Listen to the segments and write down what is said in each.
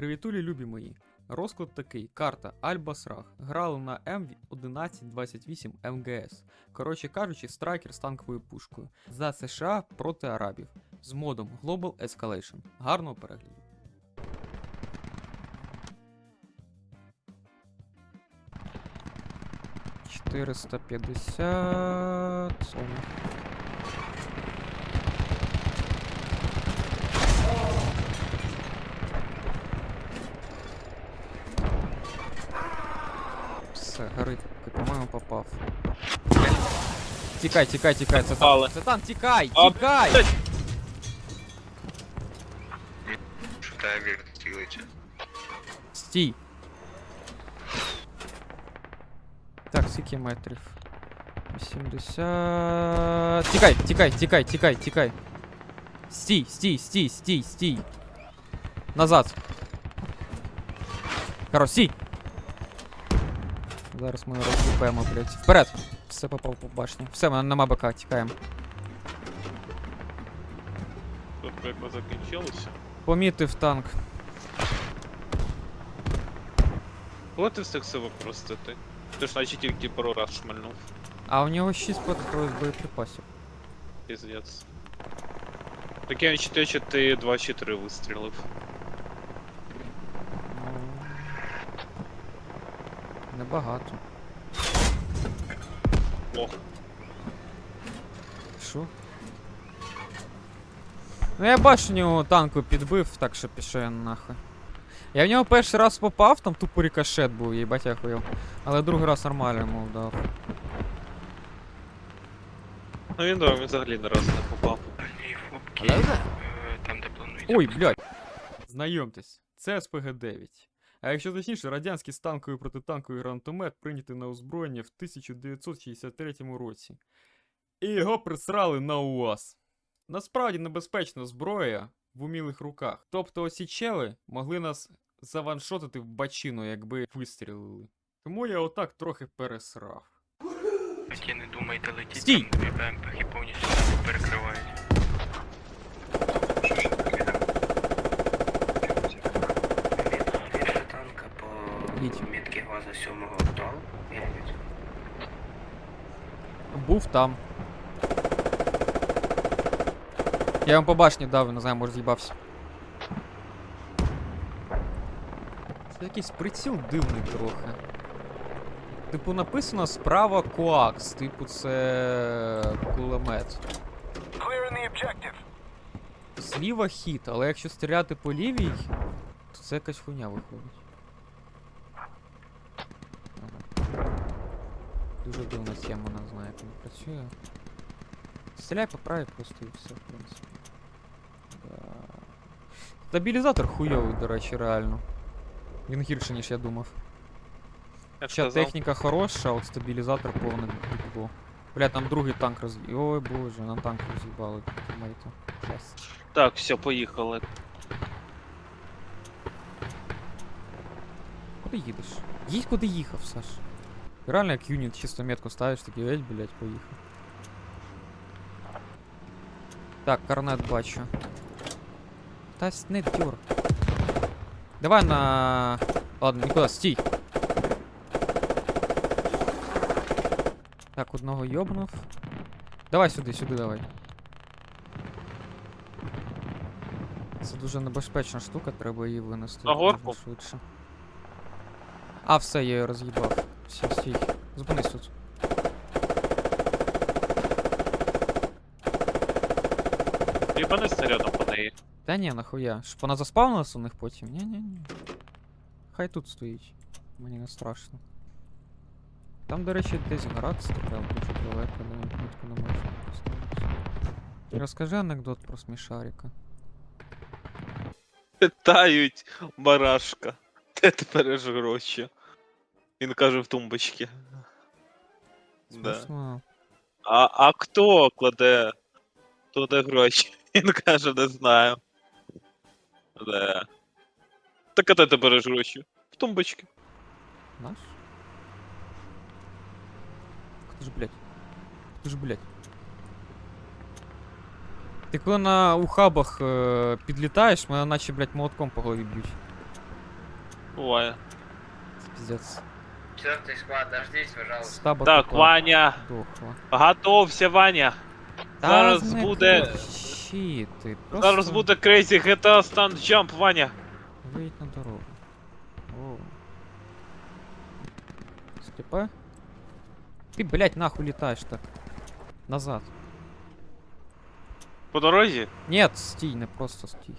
Привітулі, любі мої. Розклад такий: карта Аль-Басрах. Грали на М1128 МГС. Коротше кажучи, страйкер з танковою пушкою. За США проти арабів. З модом Global Escalation. Гарного перегляду. Чотириста п'ятдесят. попав. Тікай, тікай, тікай, це Але. танк. Це танк, тікай! А, Тікай! блядь. Що табір цілиться? Стій. Так, скільки метрів? 80. Тікай, тікай, тікай, тікай, тікай. Стій, стій, стій, стій, стій. Назад. Хорош, стій. Зараз ми розгубимо, блядь. Вперед! Все попав по башні. Все, в мене нема БК, тікаємо. Тут якось закінчилося. Помітив танк. Коли ти встиг це використати? Ти ж наче тільки пару раз шмальнув. А у нього 6 патронів боєприпасів. Піздець. Таке 4 чи ти 2 чи 3 вистрілив. Небагато. Ох. Що? Ну я бачу, нього танку підбив, так що пішов я нахуй. Я в нього перший раз попав, там тупо рикошет був, їбать я хуєв. Але другий раз нормально йому вдав. Ну він да, він взагалі не раз не попав. Е, Там, де планується. Ой, блядь. Знайомтесь, це СПГ-9. А якщо точніше, радянський станковий протитанковий гранатомет прийнятий на озброєння в 1963 році. І його присрали на УАЗ. Насправді небезпечна зброя в умілих руках. Тобто оці чели могли нас заваншотити в бачину, якби вистрілили. Тому я отак трохи пересрав. Ті не думайте летіть, Стій! там дві БМПхи повністю перекривають. По мітки глаза сьомого актуал. Я. Був там. Я вам по башні дав, не знаю, може з'їбався. Це якийсь приціл дивний трохи. Типу написано справа коакс, типу це кулемет. Зліва хід, але якщо стріляти по лівій, то це якась хуйня виходить. Дуже дивна схема, не знаю, як вона працює. Стріляй по правій просто і все, в принципі. Да. Стабілізатор хуйовий, до речі, реально. Він гірше, ніж я думав. Хоча техніка хороша, а от стабілізатор повне дупло. Бля, там другий танк роз... Ой боже, нам танк роз'їбали. Так, все, поїхали. Куди їдеш? Їдь куди їхав, Саш. Ти Реально як юніт чисто метку ставиш, такий геть, блядь, поїхав. Так, корнет бачу. Та с- не дюр. Давай на... Ладно, нікуди, стій. Так, одного йобнув. Давай сюди, сюди давай. Це дуже небезпечна штука, треба її винести. На як можна горку? Швидше. А, все, я її роз'їбав. Все, стій. Зупинись тут. Їбани снарядом по неї. Та ні, нахуя. Щоб вона заспавнилась у них потім? Ні, ні, ні. Хай тут стоїть. Мені не страшно. Там, до речі, десь град стріляв, дуже далеко, де мітку не можна поставити. Розкажи анекдот про смішарика. Питають барашка. Де ти береш гроші? Він каже в тумбочці. Да. Смішно. А, а хто кладе туди гроші? Він каже, не знаю. Да. Так а де ти береш гроші? В тумбочці. Наш? Хто ж, блядь? Хто ж, блядь? Ти коли на ухабах е, підлітаєш, мене наче, блядь, молотком по голові б'ють. Буває. Піздець. Четвертый склад, дождись, пожалуйста. Стаба Так, тупа Ваня, дохла. готовся, Ваня. Зараз не буде- кричи ти, Зараз просто буде Crazy GTA Stand Jump, Ваня. Виїдь на дорогу. О. Сліпе? Ти, блядь, нахуй літаєш так. Назад. По дорозі? Нет, стій, не просто стій.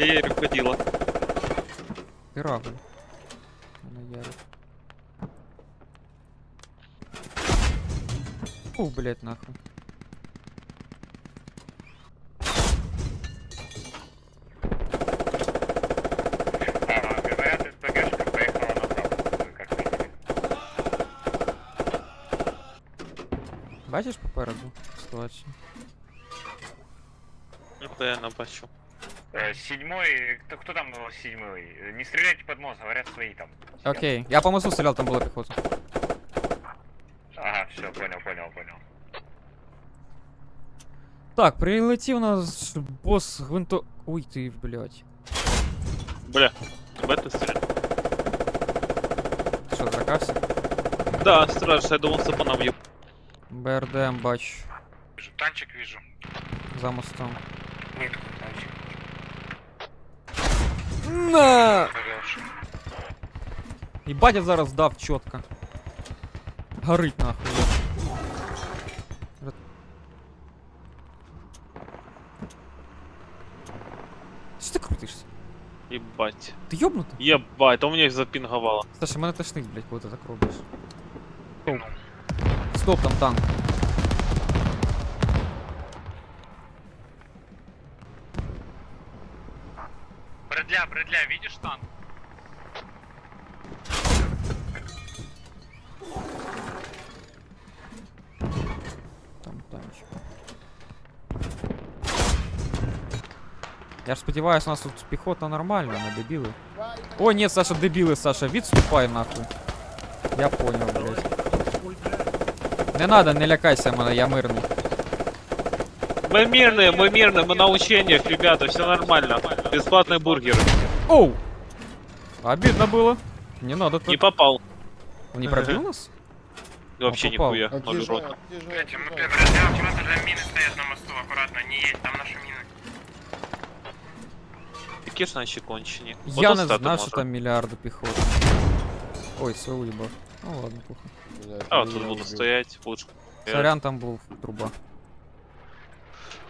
Я Ярик ходила. Ти рагуль. Вона ярить. Фу, блядь, нахуй. Бачиш попереду ситуацію? Ніхуя не бачу. Э, Седьмой, кто, кто там был седьмой? Э, Не стреляйте под мост, говорят свои там. Окей. Я по мосту стріляв, там була піхота. Ага, все, понял, понял, понял. Так, прилетів у нас бос гвинто... Уй ти, блядь. Бля, тебе ти стріляв? Ти що, зракався? Да, страшно, я думав, це по нам є. БРДМ бачу. Вижу, танчик вижу. За мостом. Нитку, танчик. На! Хорош. Ебать, я зараз дав чітко. Горить нахуй. Ре- Що ти крутишся? Єбать. Ти йобнутий? Єбать, а у мене їх запінговало. Саша, мене тошнить, блядь, коли ти так робиш. Стоп. Стоп, там танк. Бредля, бредля, видишь танк? Там танчик. Я ж сподіваюсь, у нас тут піхота нормальна, не дебіли. О, ні, Саша, дебіли, Саша, відступай нахуй. Я понял, блядь. Не надо, не лякайся мене, я мирний. Мы мирные, мы мирные, мы на учениях, ребята, все нормально. Бесплатный бургер. Оу! Обидно было. Не надо так. Не попал. Он не пробил нас? Вообще попал. нихуя. Ноль Отъезжай, урода. отъезжай, Блять, мы отъезжай. бредля, почему-то же мины стоят на мосту, аккуратно, не едь, там наши мины. Які ж наші кончені? Я Отут не стати знав, може. що там мільярди піхоти. Ой, все уїбав. Ну ладно, похуй. Блядь, А, меня тут буду убил. стоять, пушка. Сорян, там був труба.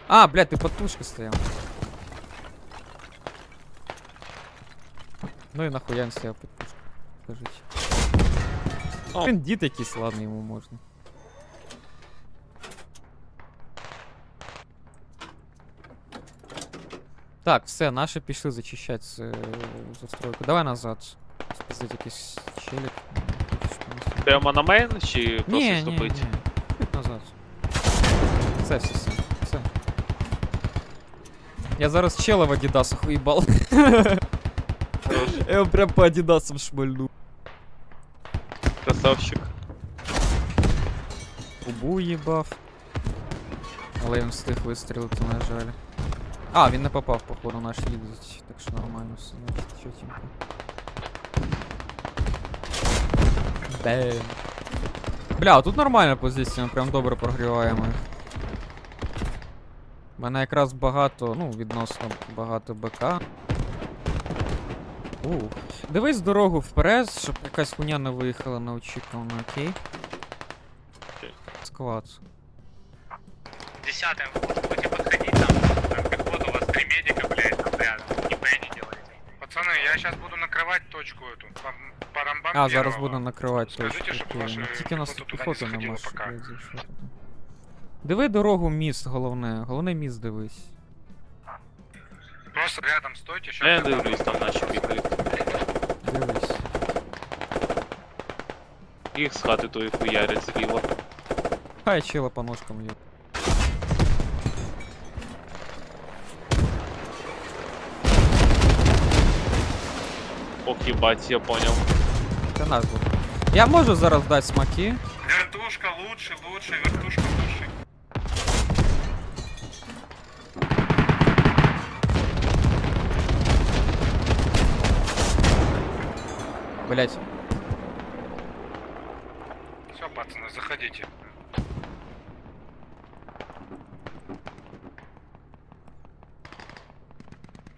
А, блядь, ти под тушкой стояв. Ну і нахуя він стояв під пушкою. Скажіть. О. Він дід якийсь, ладно, йому можна. Так, все, наші пішли зачищати е, застройку. Давай назад. Спиздить якийсь челік. Прямо на мейн чи просто Ні, ні, ні. вступить? Чуть назад. Все, все, все. Я зараз чела в Адидасах уебал. Я его прям по Адидасам шмальну. красавчик. Губу їбав. Але він встиг вистрілити, на жаль. А, він не попав, походу, наш їдуть, так що нормально все, значить, чотенько. Бем. Бля, тут нормальна позиція, ми прям добре прогріваємо їх. У мене якраз багато, ну, відносно багато БК. Ух. Дивись дорогу вперед, щоб якась хуйня не виїхала неочікувано, окей? Окей. Склад. Десятая, будете подходить там, там пехота, у вас три медика, блядь, там рядом, ни хуя не делаете. Пацаны, я сейчас буду накрывать точку эту, по рамбам А, зараз буду накривати Скажіть, точку. щоб окей. ваші Тільки у нас піхота тут туди не піхоти нема, заходила щоб, поки. блядь, зайшов туди. Диви дорогу міст, головне. Головне міст дивись. Просто рядом стойте, що. Я не дивлюсь, там наші бігають. Дивись. Їх з хати тої хуярять зліва. Хай чела по ножкам є. Ох, їбать, я поняв. Це наш був. Я можу зараз дати смаки. Вертушка лучше, лучше, вертушка лучше. Блять. Все, пацаны, заходите.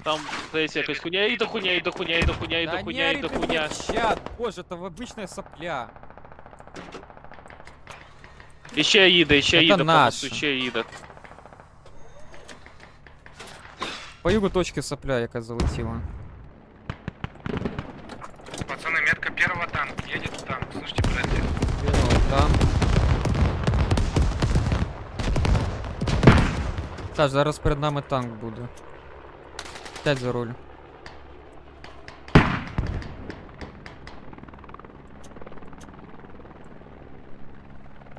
Там, здається, якась хуйня, і до хуйня, і до хуйня, і до хуйня, і до хуйня, і до хуйня. чат, боже, это обычная сопля. І ще їде, і ще Це їде, по наше. мосту, ще їде. По югу точки сопля якась залетіла. Так, зараз перед нами танк буде. П'ять за руль.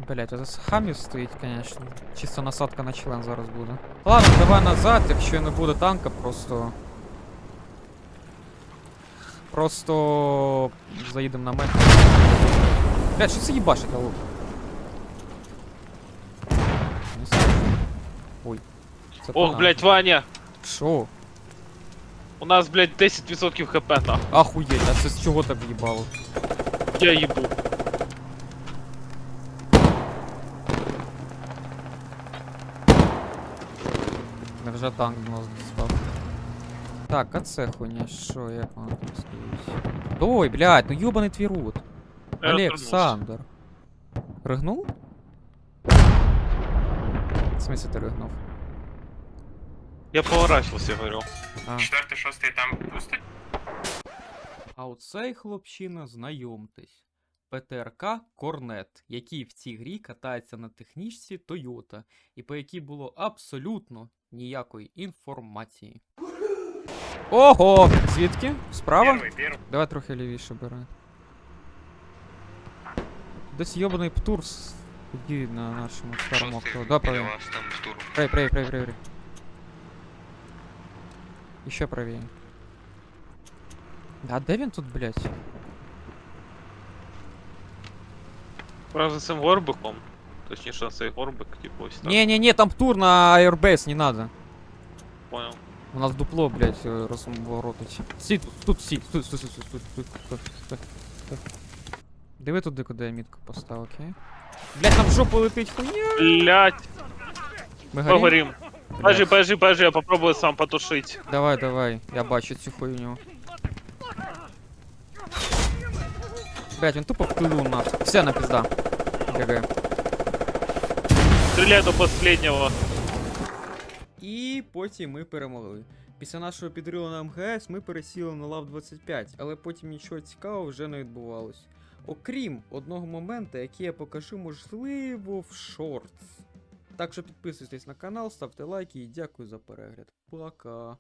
Блять, это з хамів стоїть, конечно. Чисто насадка на член зараз буде. Ладно, давай назад, якщо не буде танка, просто. Просто заїдемо на метр. Блять, що це їбашить, алло? Не знаю. Ой. Це Ох, танк. блядь, Ваня, Шо? у нас, блядь, 10% хп на. Ахуєть, а це з чого так в'їбало? Я їбу. Невже танк до нас достав? Так, а це хуйня, що, як воно там стоїть? Ой, блядь, ну ёбаний твій рот. Я розвернувся. Олександр. Ригнув? В смысле ти ригнув? Я поворачивался, говорю. А. Четвертый, шестый там пусто. А оцей хлопчина, знайомтесь. ПТРК Корнет, який в цій грі катається на технічці Toyota, і по якій було абсолютно ніякої інформації. Ого! Звідки? Справа? Первый, первый. Давай трохи лівіше бери. Десь йобаний птурс тоді на нашому старому авто. Да, правее. вас там штурм. Правее, правее, правее, правее. Еще правее. А де він тут, блядь? Правда, цим горбиком. Точніше, цей горбик, типу, ось так. Не-не-не, там тур на Airbase, не надо. Понял. У нас дупло, блядь, э, розворотить. Сі, тут, тут сі, тут, тут, тут, тут, тут, тут, тут, тут, тут. Диви туди, куди я мітку поставив, окей? Блядь, там в жопу летить хуйня. Блять, Ми горім? погорім. Подожди, подожди, подожди, я попробую сам потушить. Давай, давай, я бачу цю хуйню. Блять, він тупо в у нас. Все на пизда. ГГ. Стреляй до последнего. І потім ми перемогли. Після нашого підриву на МГС ми пересіли на лав 25, але потім нічого цікавого вже не відбувалось. Окрім одного моменту, який я покажу, можливо, в шортс. Так що підписуйтесь на канал, ставте лайки і дякую за перегляд. Пока.